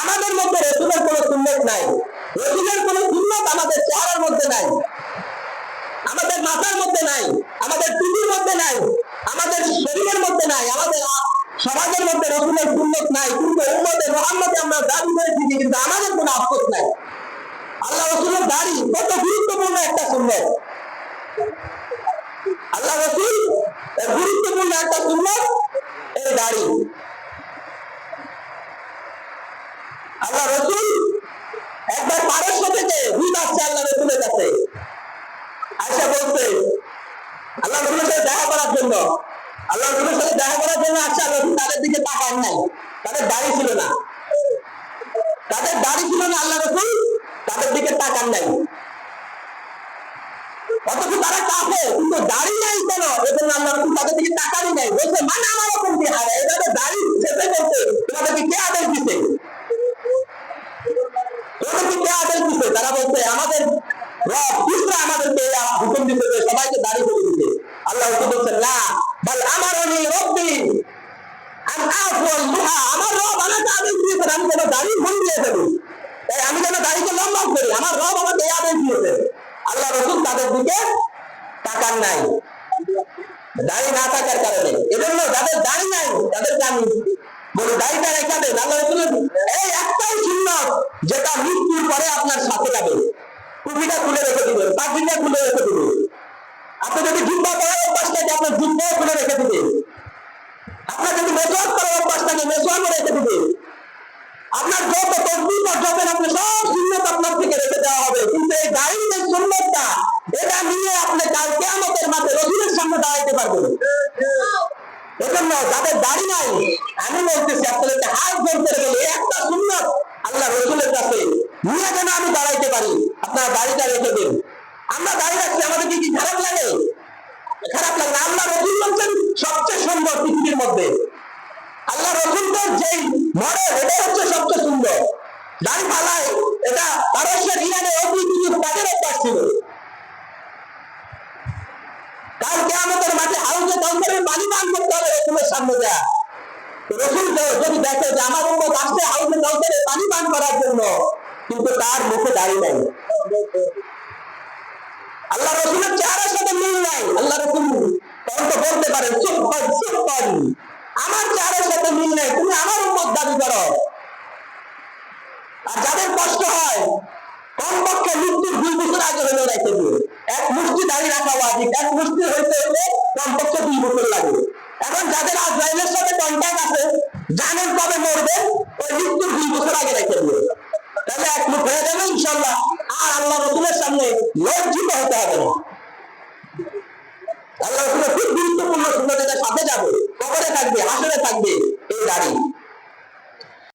আমাদের মধ্যে রসুলের কোনো সুন্নত নাই। রসুলের কোনো সুন্নত আমাদের চেহারার মধ্যে নাই। আমাদের মাথার মধ্যে নাই। আমাদের টুপির মধ্যে নাই। আমাদের শরীরের মধ্যে নাই। আমাদের সমাজের মধ্যে রসুলের সুন্নত নাই। কিন্তু উম্মতে মোহাম্মদে আমরা দাবি করে দিচ্ছি কিন্তু আমাদের কোনো আফসোস নাই। আল্লাহ রসুলের দাড়ি কত গুরুত্বপূর্ণ একটা সুন্নত আল্লাহ রসুল এর গুরুত্বপূর্ণ একটা সুন্নত এই দাড়ি আল্লাহ রসুল একবার পারস্য থেকে দুধ আসছে, আল্লাহ রসুলের কাছে। আয়সা বলছে, আল্লাহ রসুলের সাথে দেখা করার জন্য, আল্লাহ রসুলের সাথে দেখা করার জন্য আসছে, আল্লাহ রসুল তাদের দিকে তাকান নাই। তাদের দাড়ি ছিল না। তাদের দাড়ি ছিল না, আল্লাহ রসুল তাদের দিকে তাকান নাই। অথচ তারা কাফে কিন্তু দাড়ি নাই কেন? এজন্য আল্লাহ রসুল তাদের দিকে আদেশ তারা বলছে, আমাদের রব ইসরা আমাদেরকে হুকুম দিতে যে সবাইকে দাড়ি করে দিতে। আল্লাহ রসুল বলছেন না বল আমার রব্বি আমি মুহা। আমার রব আমাকে আদেশ দিয়েছেন, আমি যেন দাড়ি ভুল দিয়ে ফেলি। তাই আমি যেন দাড়িকে লম্বা করি। আমার রব আমাকে এই আদেশ দিয়েছে। আল্লাহ রসুল তাদের দিকে তাকান নাই। দাড়ি না থাকার কারণে। এজন্য যাদের দাড়ি নাই, তাদেরকে আমি বলি, দাড়িটা রেখে দেন। আল্লাহ রসুলের এই একটাই সুন্নত, যেটা মৃত্যুর পরে আপনার সাথে যাবে। টুপিটা খুলে রেখে দিবেন পাখিটা খুলে রেখে দিবেন। আপনি যদি জুব্বা করার অভ্যাস থাকে আপনার জুব্বাও খুলে রেখে দিবেন। আপনার যদি মেসোয়াক করার অভ্যাস থাকে মেসোয়াকও রেখে দিবেন। আপনার যত তসবিহ পর্যবেন আপনি সব সুন্নত আপনার থেকে রেখে দেওয়া হবে। কিন্তু এই দাড়ির যে সুন্নতটা, এটা নিয়ে আপনি কাল কেয়ামতের মাঠে রসুলের সামনে দাঁড়াইতে পারবেন। এজন্য যাদের দাড়ি নাই, আমি বলতেছি, আপনাদেরকে হাত বলি এই একটা সুন্নত আল্লাহ রসুলের কাছে নিয়ে যেন আমি দাঁড়াইতে পারি। আপনারা দাড়িটা রেখে দিন। আমরা দাড়ি রাখছি আমাদের কি খারাপ লাগে? খারাপ লাগে আল্লাহ রসুল বলছেন, সবচেয়ে সুন্দর পৃথিবীর মধ্যে। আল্লাহ রসুলদের যেই মডেল এটা হচ্ছে সবচেয়ে সুন্দর। দাড়ি ফালাই এটা পারস্যের ইরানে কিছু কাজের অভ্যাস ছিল। কালকে আমাদের মাঠে হাউসে কাউন্টারের পানি পান করতে হবে রসুলের সামনে যা রসুল যদি দেখে যে আমার উন্মত আসছে হাউসে কাউন্টারে পানি পান করার জন্য কিন্তু তার মুখে দাঁড়িয়ে নাই। আল্লাহ রসুলের চেহারার সাথে মিল নাই। আল্লাহ রসুল তখন তো বলতে পারেন চুপ কর চুপ কর। আমার চেহারার সাথে মিল নাই, তুমি আমার উন্মত দাবি করো। আর যাদের কষ্ট হয়, কমপক্ষে মৃত্যুর দুই বছর আগে হলে রেখে দিও এক মুষ্টি দাঁড়িয়ে রাখা ওয়াজিব, এক মুষ্টি হইতে হইলে কমপক্ষে দুই বছর লাগে। এখন যাদের আজরাইলের সাথে কন্ট্যাক্ট আছে, জানেন কবে মরবেন ওই মৃত্যুর দুই বছর আগে রেখে যাবেন ইনশাল্লাহ আর আল্লাহ রসুলের সামনে লজ্জিত হতে হবে। না আল্লাহ রসুলের খুব গুরুত্বপূর্ণ সুন্দর সাথে যাবে কবরে থাকবে আসরে থাকবে এই দাঁড়িয়ে